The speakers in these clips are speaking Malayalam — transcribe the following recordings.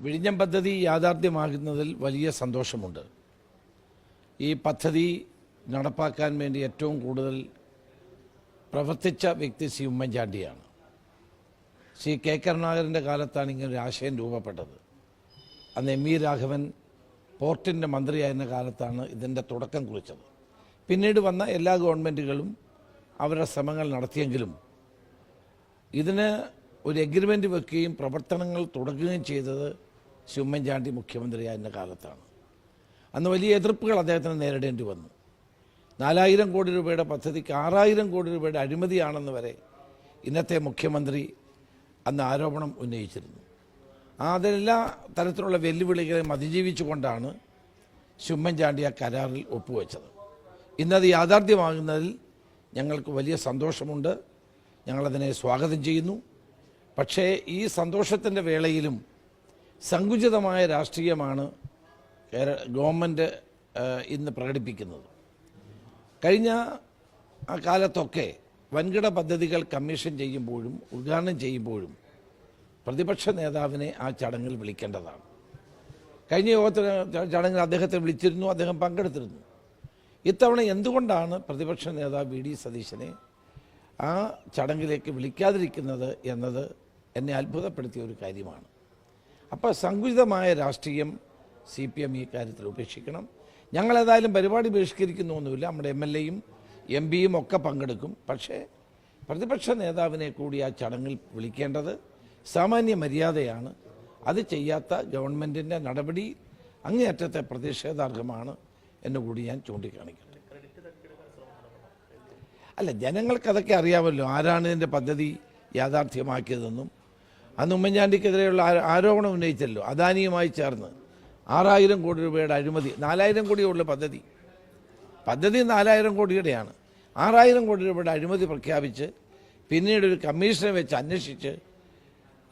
വിഴിഞ്ഞം പദ്ധതി യാഥാർത്ഥ്യമാകുന്നതിൽ വലിയ സന്തോഷമുണ്ട്. ഈ പദ്ധതി നടപ്പാക്കാൻ വേണ്ടി ഏറ്റവും കൂടുതൽ പ്രവർത്തിച്ച വ്യക്തി സി ഉമ്മൻചാണ്ടിയാണ്. സി കെ കരുണാകരന്റെ കാലത്താണ് ഇങ്ങനെ ഒരു ആശയം രൂപപ്പെട്ടത്. അന്ന് എം വി രാഘവൻ പോർട്ടിന്റെ മന്ത്രിയായിരുന്ന കാലത്താണ് ഇതിന്റെ തുടക്കം കുറിച്ചത്. പിന്നീട് വന്ന എല്ലാ ഗവൺമെന്റുകളും അവരുടെ ശ്രമങ്ങൾ നടത്തിയെങ്കിലും ഇതിന് ഒരു എഗ്രിമെന്റ് വെക്കുകയും പ്രവർത്തനങ്ങൾ തുടങ്ങുകയും ചെയ്തത് ഉമ്മൻചാണ്ടി മുഖ്യമന്ത്രിയായിരുന്ന കാലത്താണ്. അന്ന് വലിയ എതിർപ്പുകൾ അദ്ദേഹത്തിന് നേരിടേണ്ടി വന്നു. നാലായിരം കോടി രൂപയുടെ പദ്ധതിക്ക് ആറായിരം കോടി രൂപയുടെ അഴിമതിയാണെന്ന് വരെ ഇന്നത്തെ മുഖ്യമന്ത്രി അന്ന് ആരോപണം ഉന്നയിച്ചിരുന്നു. അതെല്ലാ തരത്തിലുള്ള വെല്ലുവിളികളെ അതിജീവിച്ചുകൊണ്ടാണ് ഉമ്മൻചാണ്ടി ആ കരാറിൽ ഒപ്പുവെച്ചത്. ഇന്നത് യാഥാർത്ഥ്യമാകുന്നതിൽ ഞങ്ങൾക്ക് വലിയ സന്തോഷമുണ്ട്. ഞങ്ങളതിനെ സ്വാഗതം ചെയ്യുന്നു. പക്ഷേ ഈ സന്തോഷത്തിന്റെ വേളയിലും സങ്കുചിതമായ രാഷ്ട്രീയമാണ് കേരള ഗവൺമെന്റ് ഇന്ന് പ്രകടിപ്പിക്കുന്നത്. കഴിഞ്ഞ ആ കാലത്തൊക്കെ വൻകിട പദ്ധതികൾ കമ്മീഷൻ ചെയ്യുമ്പോഴും ഉദ്ഘാടനം ചെയ്യുമ്പോഴും പ്രതിപക്ഷ നേതാവിനെ ആ ചടങ്ങിൽ വിളിക്കേണ്ടതാണ്. കഴിഞ്ഞ യോഗത്തിൽ ചടങ്ങിൽ അദ്ദേഹത്തെ വിളിച്ചിരുന്നു അദ്ദേഹം പങ്കെടുത്തിരുന്നു. ഇത്തവണ എന്തുകൊണ്ടാണ് പ്രതിപക്ഷ നേതാവ് വി. ഡി. സതീശനെ ആ ചടങ്ങിലേക്ക് വിളിക്കാതിരിക്കുന്നത് എന്നത് എന്നെ അത്ഭുതപ്പെടുത്തിയ ഒരു കാര്യമാണ്. അപ്പോൾ സങ്കുചിതമായ രാഷ്ട്രീയം സി പി എം ഈ കാര്യത്തിൽ ഉപേക്ഷിക്കണം. ഞങ്ങളേതായാലും പരിപാടി ബഹിഷ്കരിക്കുന്നൊന്നുമില്ല നമ്മുടെ എം എൽ എയും എം പിയും ഒക്കെ പങ്കെടുക്കും. പക്ഷേ പ്രതിപക്ഷ നേതാവിനെ കൂടി ആ ചടങ്ങിൽ വിളിക്കേണ്ടത് സാമാന്യ മര്യാദയാണ്. അത് ചെയ്യാത്ത ഗവൺമെന്റിന്റെ നടപടി അങ്ങേയറ്റത്തെ പ്രതിഷേധാർഹമാണ് എന്ന് കൂടി ഞാൻ ചൂണ്ടിക്കാണിക്കട്ടെ അല്ല ജനങ്ങൾക്കതൊക്കെ അറിയാമല്ലോ. ആരാണ് ഇതിന്റെ പദ്ധതി യാഥാർത്ഥ്യമാക്കിയതെന്നും. അന്ന് ഉമ്മൻചാണ്ടിക്കെതിരെയുള്ള ആരോപണം ഉന്നയിച്ചല്ലോ. അദാനിയുമായി ചേർന്ന്. ആറായിരം കോടി രൂപയുടെ അഴിമതി. നാലായിരം കോടിയുള്ള പദ്ധതി. പദ്ധതി നാലായിരം കോടിയുടെയാണ്. ആറായിരം കോടി രൂപയുടെ അഴിമതി പ്രഖ്യാപിച്ച് പിന്നീട് ഒരു കമ്മീഷനെ വെച്ച് അന്വേഷിച്ച്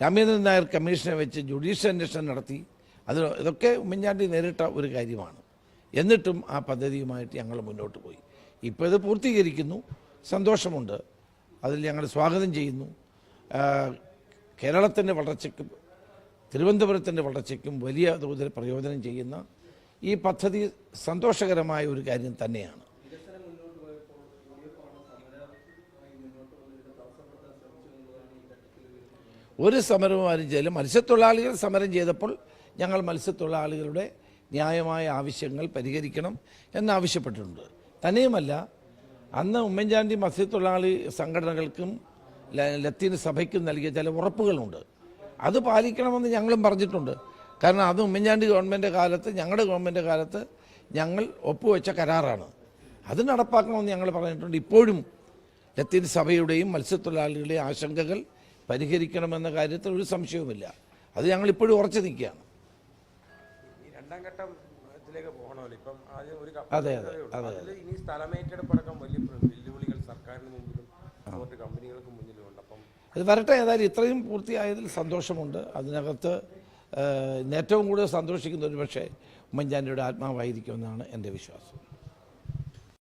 രാമേന്ദ്രൻ നായർ കമ്മീഷനെ വെച്ച് ജുഡീഷ്യൽ അന്വേഷണം നടത്തി. അത് ഇതൊക്കെ ഉമ്മൻചാണ്ടി നേരിട്ട ഒരു കാര്യമാണ്. എന്നിട്ടും ആ പദ്ധതിയുമായിട്ട് ഞങ്ങൾ മുന്നോട്ട് പോയി. ഇപ്പോൾ ഇത് പൂർത്തീകരിക്കുന്നു. സന്തോഷമുണ്ട്. അതിൽ ഞങ്ങൾ സ്വാഗതം ചെയ്യുന്നു. കേരളത്തിന്റെ വളർച്ചയ്ക്കും തിരുവനന്തപുരത്തിന്റെ വളർച്ചയ്ക്കും വലിയ തോതിൽ പ്രയോജനം ചെയ്യുന്ന ഈ പദ്ധതി സന്തോഷകരമായ ഒരു കാര്യം തന്നെയാണ്. ഒരു സമരവും ആരും ചെയ്യലും മത്സ്യത്തൊഴിലാളികൾ സമരം ചെയ്തപ്പോൾ ഞങ്ങൾ മത്സ്യത്തൊഴിലാളികളുടെ ന്യായമായ ആവശ്യങ്ങൾ പരിഹരിക്കണം എന്നാവശ്യപ്പെട്ടിട്ടുണ്ട്. തന്നെയുമല്ല അന്ന് ഉമ്മൻചാണ്ടി മത്സ്യത്തൊഴിലാളി സംഘടനകൾക്കും ലത്തീൻ സഭയ്ക്കും നൽകിയ ചില ഉറപ്പുകളുണ്ട്. അത് പാലിക്കണമെന്ന് ഞങ്ങളും പറഞ്ഞിട്ടുണ്ട്. കാരണം അത് ഉമ്മൻചാണ്ടി ഗവൺമെന്റ് കാലത്ത് ഞങ്ങളുടെ ഗവൺമെന്റ് കാലത്ത് ഞങ്ങൾ ഒപ്പുവെച്ച കരാറാണ്. അത് നടപ്പാക്കണമെന്ന് ഞങ്ങൾ പറഞ്ഞിട്ടുണ്ട്. ഇപ്പോഴും ലത്തീൻ സഭയുടെയും മത്സ്യത്തൊഴിലാളികളുടെയും ആശങ്കകൾ പരിഹരിക്കണമെന്ന കാര്യത്തിൽ ഒരു സംശയവുമില്ല. അത് ഞങ്ങൾ ഇപ്പോഴും ഉറച്ചു നിൽക്കുകയാണ്. അതെ രണ്ടാം ഘട്ടത്തിലേക്ക് പോകണമല്ലോ. ഇപ്പം ആദ്യം ഒരു അതെ, അതെ, അതെ. ഇനി സ്ഥലമേറ്റെടുപ്പടക്കം വലിയ ഇത് വരട്ടെ ഏതായാലും ഇത്രയും പൂർത്തിയായതിൽ സന്തോഷമുണ്ട്. അതിനകത്ത് ഏറ്റവും കൂടുതൽ സന്തോഷിക്കുന്ന ഒരു പക്ഷേ ഉമ്മൻചാണ്ടിയുടെ ആത്മാവായിരിക്കുമെന്നാണ് എന്റെ വിശ്വാസം.